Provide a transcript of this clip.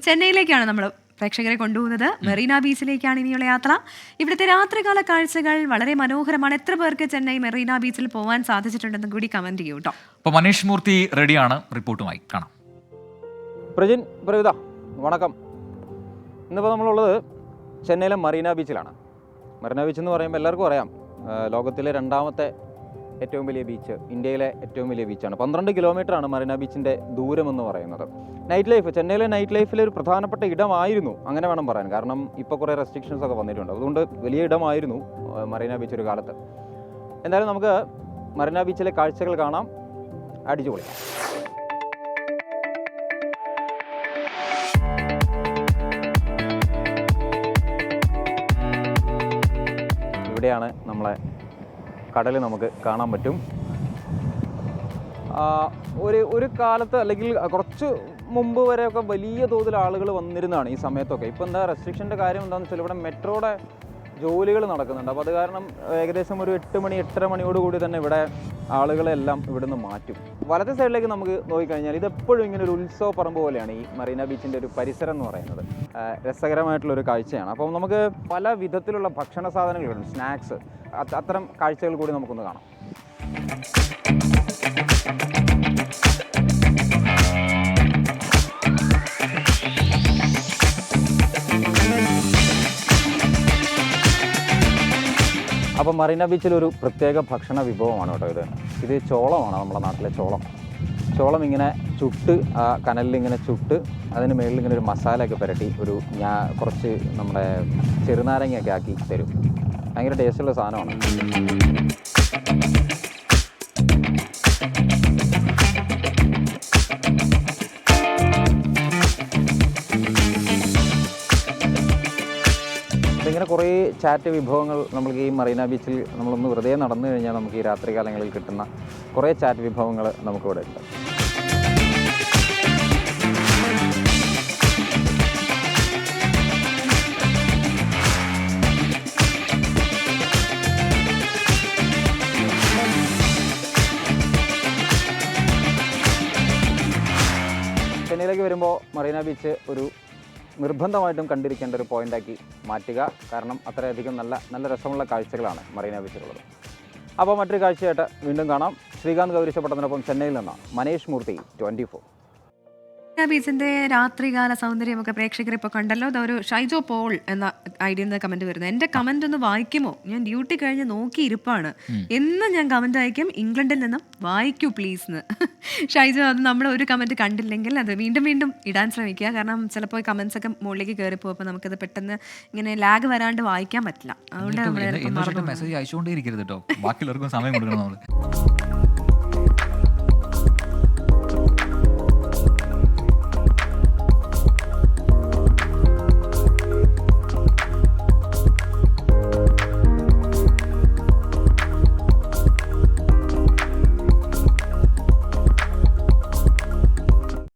ചെന്നൈയിലേക്കാണ് നമ്മൾ പ്രേക്ഷകരെ കൊണ്ടുപോകുന്നത്. മെറീന ബീച്ചിലേക്കാണ് ഇനിയുള്ള യാത്ര. ഇവിടുത്തെ രാത്രികാല കാഴ്ചകൾ വളരെ മനോഹരമാണ്. എത്ര പേർക്ക് ചെന്നൈ മെറീന ബീച്ചിൽ പോകാൻ സാധിച്ചിട്ടുണ്ടെന്നും കൂടി കമന്റ് ചെയ്യൂ കേട്ടോ അപ്പോൾ മനീഷ് മൂർത്തി റെഡിയാണ്. റിപ്പോർട്ടുമായി കാണാം. പ്രജിൻ പ്രവിത വണക്കം. ഇന്നിപ്പോൾ നമ്മളുള്ളത് ചെന്നൈയിലെ മറീന ബീച്ചിലാണ്. മറീന ബീച്ച് എന്ന് പറയുമ്പോൾ എല്ലാവർക്കും അറിയാം. ലോകത്തിലെ രണ്ടാമത്തെ ഏറ്റവും വലിയ ബീച്ച് ഇന്ത്യയിലെ ഏറ്റവും വലിയ ബീച്ചാണ് പന്ത്രണ്ട് കിലോമീറ്ററാണ് മറീന ബീച്ചിന്റെ ദൂരം എന്ന് പറയുന്നത്. നൈറ്റ് ലൈഫ് ചെന്നൈയിലെ നൈറ്റ് ലൈഫിലെ ഒരു പ്രധാനപ്പെട്ട ഇടമായിരുന്നു അങ്ങനെ വേണം പറയാൻ. കാരണം ഇപ്പോൾ കുറേ റെസ്ട്രിക്ഷൻസ് ഒക്കെ വന്നിട്ടുണ്ട്. അതുകൊണ്ട് വലിയ ഇടമായിരുന്നു മറീന ബീച്ച് ഒരു കാലത്ത്. എന്തായാലും നമുക്ക് മറീന ബീച്ചിലെ കാഴ്ചകൾ കാണാം. അടിച്ചു പൊളിക്കാം ഇവിടെയാണ് നമ്മളെ കടൽ നമുക്ക് കാണാൻ പറ്റും. ഒരു ഒരു കാലത്ത് അല്ലെങ്കിൽ കുറച്ച് മുമ്പ് വരെയൊക്കെ വലിയ തോതിൽ ആളുകൾ വന്നിരുന്നതാണ് ഈ സമയത്തൊക്കെ. ഇപ്പോൾ എന്താ റെസ്ട്രിക്ഷന്റെ കാര്യം എന്താണെന്ന് വെച്ചാൽ ഇവിടെ മെട്രോയുടെ ജോലികൾ നടക്കുന്നുണ്ട്. അപ്പോൾ അത് കാരണം ഏകദേശം ഒരു എട്ട് മണി എട്ടര മണിയോട് കൂടി തന്നെ ഇവിടെ ആളുകളെല്ലാം ഇവിടുന്ന് മാറ്റും. വലത്തെ സൈഡിലേക്ക് നമുക്ക് നോക്കിക്കഴിഞ്ഞാൽ ഇതെപ്പോഴും ഇങ്ങനെ ഒരു ഉത്സവ പറമ്പ് പോലെയാണ് ഈ മറീന ബീച്ചിന്റെ ഒരു പരിസരം എന്ന് പറയുന്നത്. ആ, രസകരമായിട്ടുള്ള ഒരു കാഴ്ചയാണ്. അപ്പം നമുക്ക് പല വിധത്തിലുള്ള ഭക്ഷണ സാധനങ്ങളുണ്ട് സ്നാക്സ് അത്തരം കാഴ്ചകൾ കൂടി നമുക്കൊന്ന് കാണാം. അപ്പോൾ മറീന ബീച്ചിൽ ഒരു പ്രത്യേക ഭക്ഷണ വിഭവമാണ് കേട്ടോ ഇത്. ഇത് ചോളമാണ് നമ്മുടെ നാട്ടിലെ ചോളം. ചോളം ഇങ്ങനെ ചുട്ട് ആ കനലിൽ ഇങ്ങനെ ചുട്ട് അതിന് മുകളിൽ ഇങ്ങനെ ഒരു മസാലയൊക്കെ പുരട്ടി ഒരു ഞാ കുറച്ച് നമ്മുടെ ചെറുനാരങ്ങയൊക്കെ ആക്കി തരും. ഭയങ്കര ടേസ്റ്റുള്ള സാധനമാണ്. ഇങ്ങനെ കുറേ ചാറ്റ് വിഭവങ്ങൾ നമുക്ക് ഈ മറീന ബീച്ചിൽ നമ്മളൊന്ന് വെറുതെ നടന്നു കഴിഞ്ഞാൽ നമുക്ക് ഈ രാത്രി കാലങ്ങളിൽ കിട്ടുന്ന കുറേ ചാറ്റ് വിഭവങ്ങൾ നമുക്കിവിടെ ഉണ്ട്. വരുമ്പോൾ മറീന ബീച്ച് ഒരു നിർബന്ധമായിട്ടും കണ്ടിരിക്കേണ്ട ഒരു പോയിന്റാക്കി മാറ്റുക. കാരണം അത്രയധികം നല്ല നല്ല രസമുള്ള കാഴ്ചകളാണ് മറീന ബീച്ചിലുള്ളത് അപ്പോൾ മറ്റൊരു കാഴ്ചയായിട്ട് വീണ്ടും കാണാം. ശ്രീകാന്ത് ഗൗരീശപ്പെട്ടതിനൊപ്പം ചെന്നൈയിൽ നിന്ന് മനേഷ് മൂർത്തി ട്വന്റി ബീച്ചിന്റെ രാത്രികാല സൗന്ദര്യമൊക്കെ പ്രേക്ഷകർ ഇപ്പൊ കണ്ടല്ലോ. അതൊരു ഷൈജോ പോൾ എന്ന ഐഡിയ കമന്റ് വരുന്നത്. എന്റെ കമന്റ് ഒന്ന് വായിക്കുമോ? ഞാൻ ഡ്യൂട്ടി കഴിഞ്ഞ് നോക്കി ഇരിപ്പാണ്. എന്ന് ഞാൻ കമന്റ് അയക്കും. ഇംഗ്ലണ്ടിൽ നിന്നും വായിക്കൂ പ്ലീസ് എന്ന് ഷൈജോ അത് നമ്മൾ ഒരു കമന്റ് കണ്ടില്ലെങ്കിൽ അത് വീണ്ടും വീണ്ടും ഇടാൻ ശ്രമിക്കുക. കാരണം ചിലപ്പോൾ കമന്റ്സ് ഒക്കെ മുകളിലേക്ക് കയറി പോകും അപ്പൊ നമുക്കത് പെട്ടെന്ന് ഇങ്ങനെ ലാഗ് വരാണ്ട് വായിക്കാൻ പറ്റില്ല. അതുകൊണ്ട് മെസ്സേജ് അയച്ചുകൊണ്ടേ ഇരിക്കരുത് കേട്ടോ ബാക്കിയുള്ളവർക്കും സമയം കൊടുക്കണം നമ്മൾ